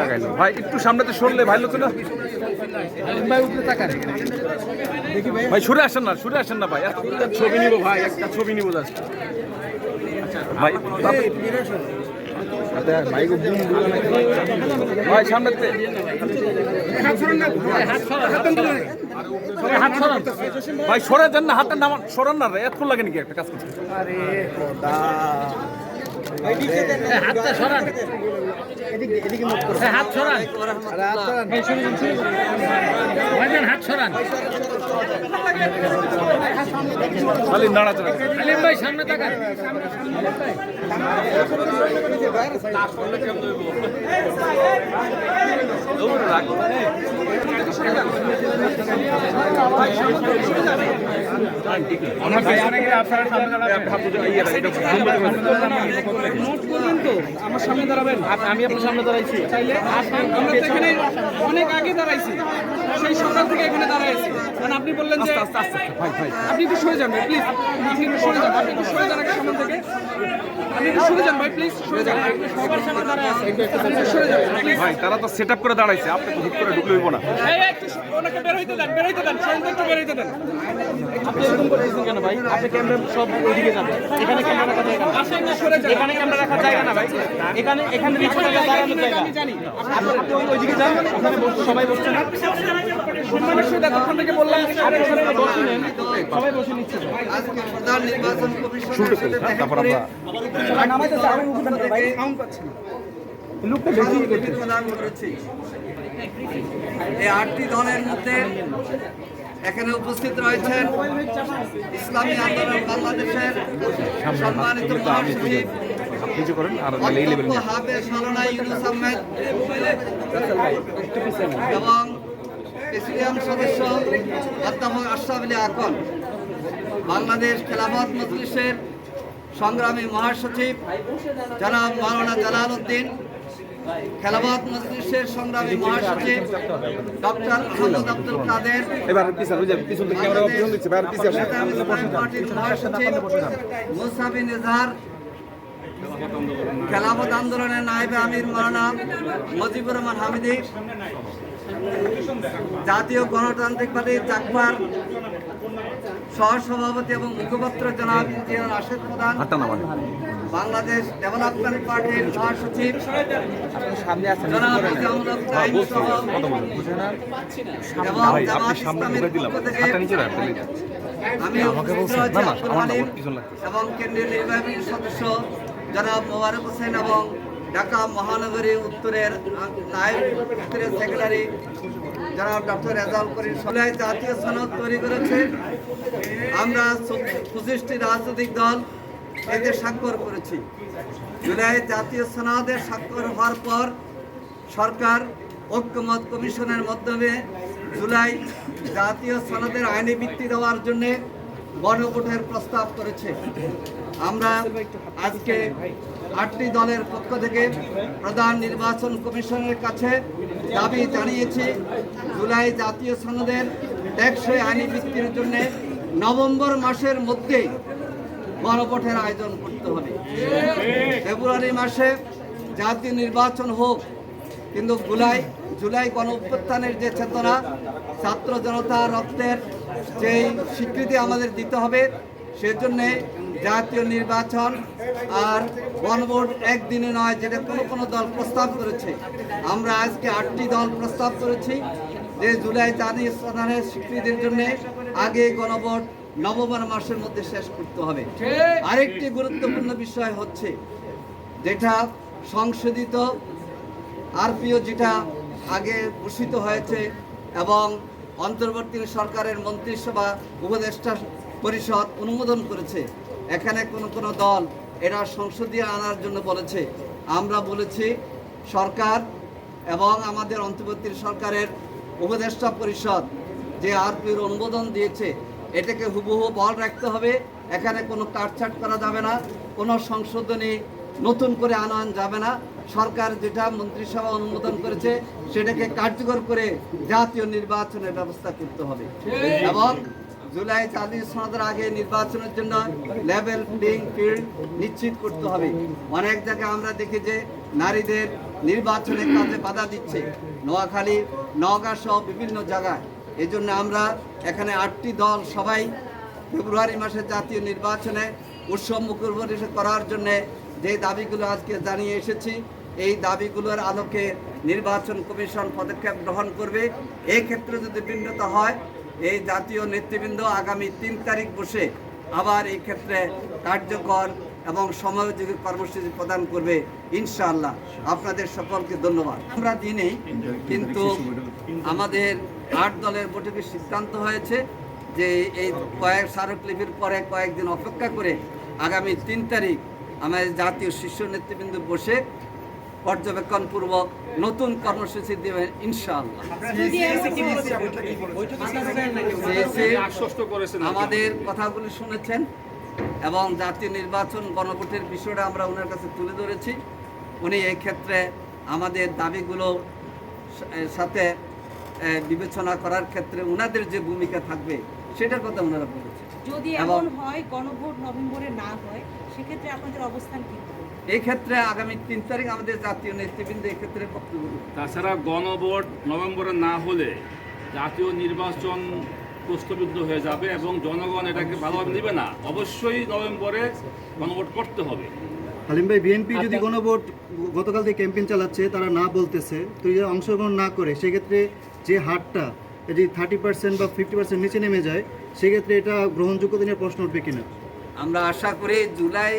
লাগাইলো? ভাই একটু সামনেতে সরলে ভাই লোক না? সরে আসেন না সরে আসেন না ভাই। একটা ছবি নিব ভাই একটা ছবি নিব জাস্ট। ভাই ভাই সামনেতে হাত ভাই সরে যান না হাতটা নামান সরান না রে এত লাগে নাকি একটা কাজ এই হাতটা সরান। এই হাত সরান। এই শুনুন, শুনুন। ভাইজান, হাত সরান। খালি নাড়াচাড়া আলিম ভাই সামনে তাকান। নোট করবেন তো আমার সামনে দাঁড়াবেন। আমি আপনার সামনে দাঁড়াইছি। চাইলে আমরা তো এখানে অনেক আগে দাঁড়াইছি। সেই সকাল থেকে এখানে দাঁড়াইছি। কারণ আপনি বললেন যে আপনি একটু সরে যান ভাই প্লিজ আপনি একটু সরে যান আপনি একটু সরে যান আগে সামনে থেকে আপনি একটু সরে যান ভাই প্লিজ সরে যান। আপনি সবার সামনে দাঁড়ায় আছেন। সরে যান ভাই তারা তো সেট আপ করে দাঁড়াইছে। আপনি তো হুট করে ঢুকলে হইব না। এই এই, একটু স- ওনাকে বের হইতে দেন বের হইতে দেন। সরেন একটু বের হইতে দেন। আপনি এরকম করতেছেন কেন ভাই? আপনি ক্যামেরা সব ওইদিকে যান। এখানে ক্যামেরা সরে যান। এখানে ক্যামেরা রাখার জায়গা না ভাই? এখানে এখানে রিক্সা দাঁড়ানোর জায়গা আমি জানি আপনি আপনি ওই- ওইদিকে যান ওখানে বস- সবাই বসছে না। সম্মানের সাথে এতক্ষণ থেকে বললাম আরে ওখানে বসে সবাই বসে নিচ্ছে। আজকে প্রধান নির্বাচন কমিশনের শুরু সাথে করি হ্যাঁ, দেখা তারপর করে আমরা শান্তি প্রদান করেছি এই আটটি দলের মধ্যে এখানে উপস্থিত রয়েছেন ইসলামী আন্দোলন বাংলাদেশের সম্মানিত মহাসচিব। কিছু করেন আর নাহলে এই লেভেল এবং সদস্য অধ্যাপক আশরাফ আলী আকন বাংলাদেশ খেলাফত মজলিসের সংগ্রামী মহাসচিব জনাব মাওলানা জালাল উদ্দিন খেলাফত মজলিসের সংগ্রামী মহাসচিব ডক্টর আহমদ আব্দুল কাদের এবার পিছন পিছন থেকে ক্যামেরা পিছন দিচ্ছে ভাই আর পিছে আসেন নেতা মুসলিম পার্টির মহাসচিব মুসাবিন ইজহার খেলাফত আন্দোলনের নায়েবে আমির মাওলানা মজিবুর রহমান হামিদি জাতীয় গণতান্ত্রিক পার্টির চাকমার সহসভাপতি এবং মুখপাত্র জনাব ইঞ্জিনিয়ার রাশেদ প্রধান বাংলাদেশ ডেভেলপমেন্ট পার্টির মহাসচিব জনাব ইজামুল হক সহ এবং জামাত সামনে ইসলামীর ঢুকে দিলাম। পক্ষ থেকে আমাকে বলছেন, না, না, আমার লাগতেছে। এবং কেন্দ্রীয় নির্বাহী সদস্য জনাব মোবারক হোসেন এবং ঢাকা মহানগরী উত্তরের নায়ব উত্তরের সেক্রেটারি জনাব ডক্টর রেজাউল করিম সবাই জাতীয় সনদ তৈরি করেছে আমরা পঁচিশটি রাজনৈতিক দল এতে স্বাক্ষর করেছি জুলাই জাতীয় সনদের স্বাক্ষর হওয়ার পর সরকার ঐক্যমত কমিশনের মাধ্যমে জুলাই জাতীয় সনদের আইনি ভিত্তি দেওয়ার জন্য গণভোটের প্রস্তাব করেছে। আমরা আজকে আটটি দলের পক্ষ থেকে প্রধান নির্বাচন কমিশনের কাছে দাবি জানিয়েছি, জুলাই জাতীয় সনদের টেকসই আইনি ভিত্তির জন্য নভেম্বর মাসের মধ্যেই গণভোটের আয়োজন করতে হবে। ফেব্রুয়ারি মাসে জাতীয় নির্বাচন হোক কিন্তু জুলাই জুলাই গণ অভ্যুত্থানের যে চেতনা, ছাত্র জনতা রক্তের যে স্বীকৃতি আমাদের দিতে হবে, সেজন্যে জাতীয় নির্বাচন আর গণভোট একদিনে নয়, যেটা কোনো কোনো দল প্রস্তাব করেছে। আমরা আজকে আটটি দল প্রস্তাব করেছি যে জুলাই জাতীয় স্থানের স্বীকৃতির জন্য আগে গণভোট নভেম্বর মাসের মধ্যে শেষ করতে হবে। আরেকটি গুরুত্বপূর্ণ বিষয় হচ্ছে যেটা সংশোধিত আরপিও যেটা আগে ঘোষিত হয়েছে এবং অন্তর্বর্তী সরকারের মন্ত্রিসভা উপদেষ্টা পরিষদ অনুমোদন করেছে, এখানে কোনো কোনো দল এরা সংসদীয় আনার জন্য বলেছে। আমরা বলেছি, সরকার এবং আমাদের অন্তর্বর্তী সরকারের উপদেষ্টা পরিষদ যে আরপির অনুমোদন দিয়েছে, এটাকে হুবহু বল রাখতে হবে। এখানে কোনো কাটছাট করা যাবে না, কোনো সংশোধনী নতুন করে আনান যাবে না। সরকার যেটা মন্ত্রিসভা অনুমোদন করেছে, সেটাকে কার্যকর করে জাতীয় নির্বাচনের ব্যবস্থা করতে হবে। এবং জুলাই জাতীয় সনদের আগে নির্বাচনের জন্য লেভেল প্লেইং ফিল্ড নিশ্চিত করতে হবে। অনেক জায়গায় আমরা দেখি যে নারীদের নির্বাচনের কাজে বাধা দিচ্ছে। নোয়াখালী, নওগাঁ সহ বিভিন্ন জায়গায়। এই জন্য আমরা এখানে আটটি দল সবাই ফেব্রুয়ারি মাসে জাতীয় নির্বাচনে উৎসব মুখর করার জন্যে যে দাবিগুলো আজকে জানিয়ে এসেছি এই দাবিগুলোর আলোকে নির্বাচন কমিশন পদক্ষেপ গ্রহণ করবে। এই ক্ষেত্রে যদি ভিন্নতা হয়, এই জাতীয় নেতৃবৃন্দ আগামী তিন তারিখ বসে আবার এই ক্ষেত্রে কার্যকর এবং সময়োযোগী কর্মসূচি প্রদান করবে। ইনশাআল্লাহ। আপনাদের সকলকে ধন্যবাদ। আমরা দিনেই কিন্তু আমাদের আট দলের বৈঠকে সিদ্ধান্ত হয়েছে যে এই কয়েক স্মারকলিপির পরে কয়েকদিন অপেক্ষা করে আগামী তিন তারিখ আমাদের জাতীয় শীর্ষ নেতৃবৃন্দ বসে পর্যবেক্ষণপূর্বক নতুন কর্মসূচি দেবেন ইনশাআল্লাহ। আমাদের কথাগুলি শুনেছেন এবং জাতীয় নির্বাচন গণভোটের বিষয়টা আমরা ওনার কাছে তুলে ধরেছি। উনি এই ক্ষেত্রে আমাদের দাবিগুলো সাথে বিবেচনা করার ক্ষেত্রে ওনাদের যে ভূমিকা থাকবে সেটার কথা ওনারা বলেছেন। যদি এমন হয় গণভোট নভেম্বরে না হয় সেক্ষেত্রে আপনাদের অবস্থান কি? এই ক্ষেত্রে আগামী তিন তারিখ আমাদের জাতীয় নেতৃবৃন্দ এই ক্ষেত্রে বক্তব্য তাছাড়া গণভোট নভেম্বরে না হলে জাতীয় নির্বাচন প্রশ্নবিদ্ধ হয়ে যাবে এবং জনগণ এটাকে ভালোভাবে নেবে না। অবশ্যই নভেম্বরে গণভোট করতে হবে। হালিম ভাই বিএনপি যদি কোনো ভোট গতকাল থেকে ক্যাম্পেইন চালাচ্ছে তারা না বলতেছে তো যদি অংশগ্রহণ না করে সেক্ষেত্রে যে হারটা যদি থার্টি পার্সেন্ট বা ফিফটি পার্সেন্ট নিচে নেমে যায় সেক্ষেত্রে এটা গ্রহণযোগ্যতা নিয়ে প্রশ্ন উঠবে কিনা? আমরা আশা করি জুলাই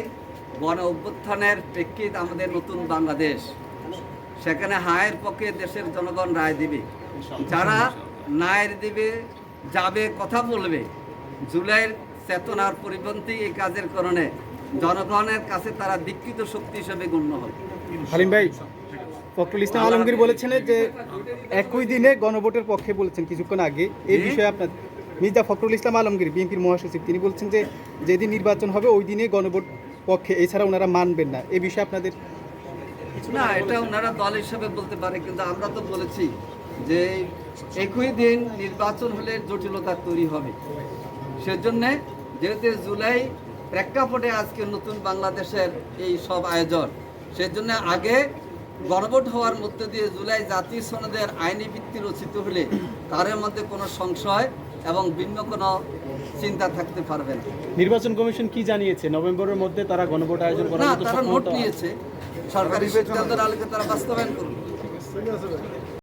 গণ অভ্যুত্থানের প্রেক্ষিত আমাদের নতুন বাংলাদেশ সেখানে হায়ের পক্ষে দেশের জনগণ রায় দিবে। যারা নায়ের দিবে যাবে কথা বলবে জুলাইয়ের চেতনার পরিপন্থী এই কাজের কারণে জনগণের কাছে তারা দীক্ষিত শক্তি হিসেবে গণ্য হবে। হালিম ভাই ফখরুল ইসলাম আলমগীর বলেছেন যে একই দিনে গণভোটের পক্ষে বলেছেন কিছুক্ষণ আগে। এই বিষয়ে আপনার মির্জা ফখরুল ইসলাম আলমগীর বিএনপির মহাসচিব তিনি বলছেন যে যেদিন নির্বাচন হবে ওই দিনে গণভোট পক্ষে, এছাড়া ওনারা মানবেন না। এ বিষয়ে আপনাদের না, এটা ওনারা দল হিসাবে বলতে পারে, কিন্তু আমরা তো বলেছি যে একই দিন নির্বাচন হলে জটিলতা তৈরি হবে। সেজন্যে যেহেতু জুলাই প্রেক্ষাপটে আজকে নতুন বাংলাদেশের এই সব আয়োজন, সেজন্য আগে গণভোট হওয়ার মধ্যে দিয়ে জুলাই জাতীয় সনদের আইনি ভিত্তি রচিত হলে কারের মধ্যে কোনো সংশয় এবং ভিন্ন কোনো চিন্তা থাকতে পারবে না। নির্বাচন কমিশন কি জানিয়েছে? নভেম্বরের মধ্যে তারা গণভোট আয়োজন না তারা নোট নিয়েছে। সরকারি সিদ্ধান্তের আলোকে তারা বাস্তবায়ন করবে।